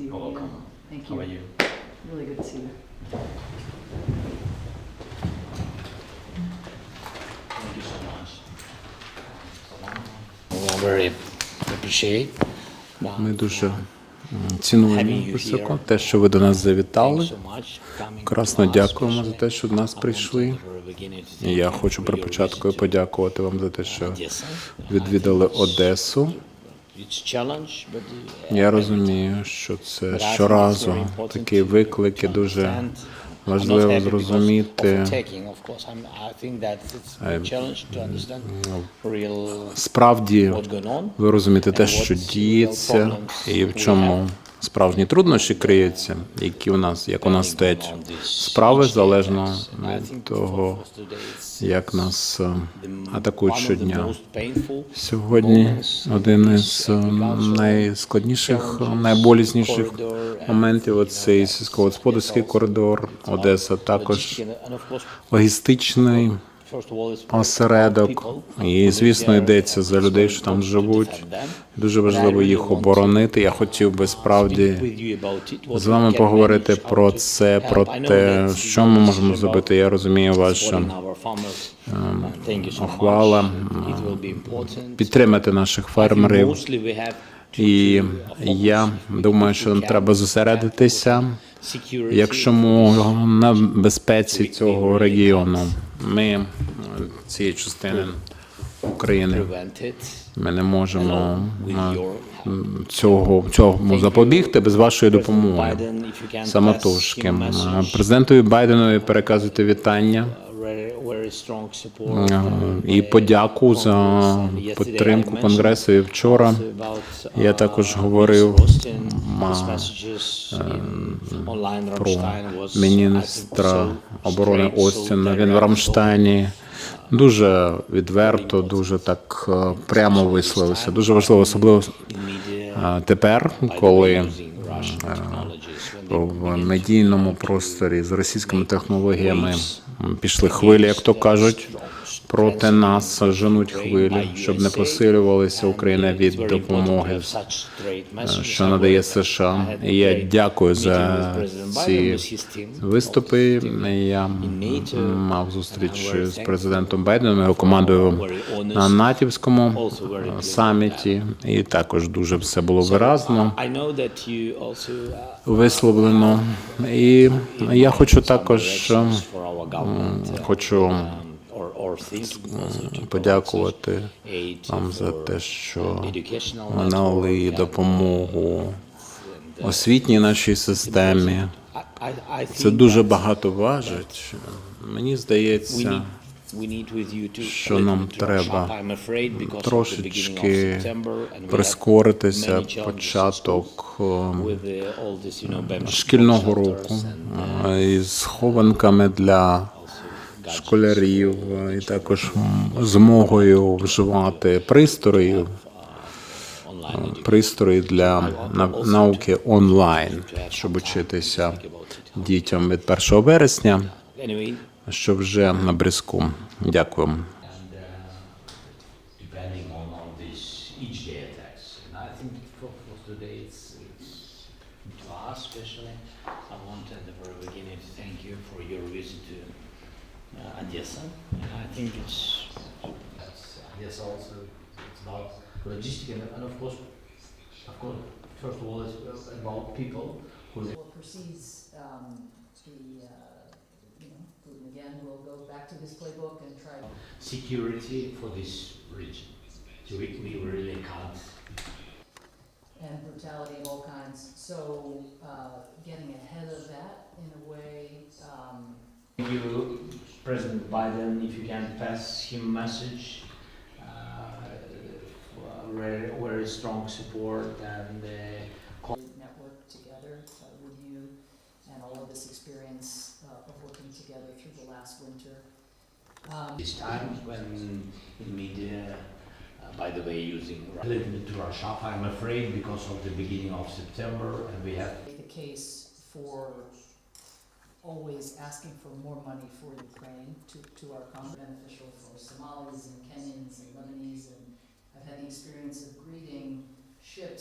see you. You're again. welcome. Thank How about you? Really good to see you. Thank you so much. We very appreciate. Ми дуже цінуємо високо те, що ви до нас завітали. Красно дякуємо за те, що до нас прийшли. І я хочу при початку подякувати вам за те, що відвідали Одесу. Я розумію, що це щоразу такі виклики дуже важливо зрозуміти. Справді ви розумієте те, що діється, і в чому справжні труднощі криються, які у нас, як у нас стоять справи, залежно від того, як нас е, атакують щодня. Сьогодні один із е, найскладніших, найболісніших моментів цей сільськогосподарський коридор Одеса, також логістичний осередок. І звісно йдеться за людей, що там живуть. Дуже важливо їх оборонити. Я хотів би справді з вами поговорити про це, про те, що ми можемо зробити. Я розумію вашу охвала, підтримати наших фермерів. І я думаю, що нам треба зосередитися, якщо на безпеці цього регіону. Ми е, цієї частини України ми не можемо е, цього цьому запобігти без вашої допомоги. Самотужки. Е, президентові Байденові переказуйте вітання. Е, і подяку за підтримку конгресу. І вчора. я також говорив про міністра оборони Остіна. Він в Рамштайні дуже відверто, дуже так е, прямо висловився. Дуже важливо, особливо е, тепер, коли е, в медійному просторі з російськими технологіями пішли хвилі, як то кажуть. Проти нас женуть хвилі, щоб не посилювалася Україна від допомоги, е, що надає США. І я дякую за ці виступи. Я мав зустріч з президентом Байденом, його командою на натівському саміті, і також дуже все було виразно висловлено. І я хочу також хочу подякувати вам за те, що надали допомогу освітній нашій системі. Це дуже багато важить. Мені здається, що нам треба трошечки прискоритися початок е, шкільного року е, із схованками для школярів, е, і також змогою вживати пристроїв, е, пристрої для науки онлайн, щоб учитися дітям від 1 вересня, що вже на бризку. Дякую. uh, especially. I want at the very beginning to thank you for your visit to uh, Odessa. And I think it's that's Odessa also it's about logistics and, and of course, of course, first of all, it's about people who Well, proceeds, um, the, uh, you know, Putin again will go back to this playbook and try. security for this region. So we, we really can't And brutality of all kinds. So, uh, getting ahead of that in a way, um, you, President Biden, if you can pass him message, uh, very, very strong support and uh, network together uh, with you and all of this experience uh, of working together through the last winter. Um, this time when in media, uh, by the way, using a little bit to rush up, I'm afraid, because of the beginning of September, and we have the case for always asking for more money for Ukraine to, to our Congo. beneficial for Somalis and Kenyans and Lebanese. And I've had the experience of greeting ships